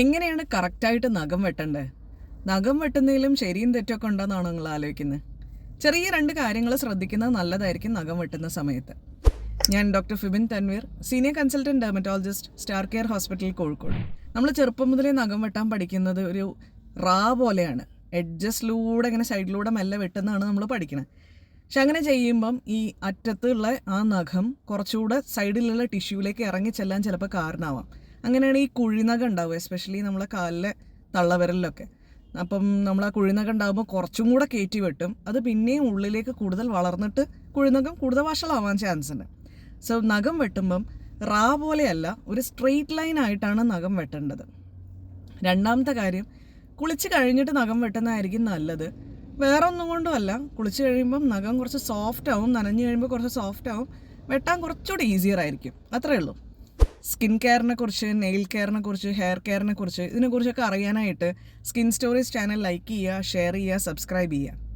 എങ്ങനെയാണ് കറക്റ്റായിട്ട് നഖം വെട്ടേണ്ടത് നഖം വെട്ടുന്നതിലും ശരിയും തെറ്റൊക്കെ ഉണ്ടെന്നാണ് നിങ്ങൾ ആലോചിക്കുന്നത് ചെറിയ രണ്ട് കാര്യങ്ങൾ ശ്രദ്ധിക്കുന്നത് നല്ലതായിരിക്കും നഖം വെട്ടുന്ന സമയത്ത്. ഞാൻ doctor Fibin Tanveer senior consultant dermatologist Star Care hospital Kozhikode. നമ്മൾ ചെറുപ്പം മുതലേ നഖം വെട്ടാൻ പഠിക്കുന്നത് ഒരു റാ പോലെയാണ്. എഡ്ജസ്റ്റിലൂടെ ഇങ്ങനെ സൈഡിലൂടെ മെല്ലെ വെട്ടുന്നതാണ് നമ്മൾ പഠിക്കുന്നത് പക്ഷെ അങ്ങനെ ചെയ്യുമ്പം ഈ അറ്റത്തുള്ള ആ നഖം കുറച്ചുകൂടെ സൈഡിലുള്ള ടിഷ്യൂലേക്ക് ഇറങ്ങി ചെല്ലാൻ ചിലപ്പോൾ കാരണമാവാം. അങ്ങനെയാണ് ഈ കുഴിനഖം ഉണ്ടാവുക എസ്പെഷ്യലി നമ്മളെ കാലിലെ തള്ളവിരലിലൊക്കെ. അപ്പം നമ്മൾ ആ കുഴിനഖം ഉണ്ടാകുമ്പോൾ കുറച്ചും കൂടെ കയറ്റി വെട്ടും. അത് പിന്നെയും ഉള്ളിലേക്ക് കൂടുതൽ വളർന്നിട്ട് കുഴിനകം കൂടുതൽ വഷളാവാൻ ചാൻസ് ഉണ്ട്. സോ നഖം വെട്ടുമ്പം റാ പോലെയല്ല ഒരു സ്ട്രെയിറ്റ് ലൈൻ ആയിട്ടാണ് നഖം വെട്ടേണ്ടത്. രണ്ടാമത്തെ കാര്യം കുളിച്ച് കഴിഞ്ഞിട്ട് നഖം വെട്ടുന്നതായിരിക്കും നല്ലത്. വേറെ ഒന്നും കൊണ്ടുമല്ല കുളിച്ച് കഴിയുമ്പം നഖം കുറച്ച് സോഫ്റ്റ് ആവും നനഞ്ഞു കഴിയുമ്പോൾ കുറച്ച് സോഫ്റ്റ് ആവും. വെട്ടാൻ കുറച്ചുകൂടി ഈസിയർ ആയിരിക്കും. അത്രേ ഉള്ളൂ. സ്കിൻ കെയറിനെ കുറിച്ച് നെയിൽ കെയറിനെ കുറിച്ച് ഹെയർ കെയറിനെ കുറിച്ച് ഇതിനെക്കുറിച്ചൊക്കെ അറിയാനായിട്ട് സ്കിൻ സ്റ്റോറീസ് ചാനൽ ലൈക്ക് ചെയ്യുക ഷെയർ ചെയ്യുക സബ്സ്ക്രൈബ് ചെയ്യുക.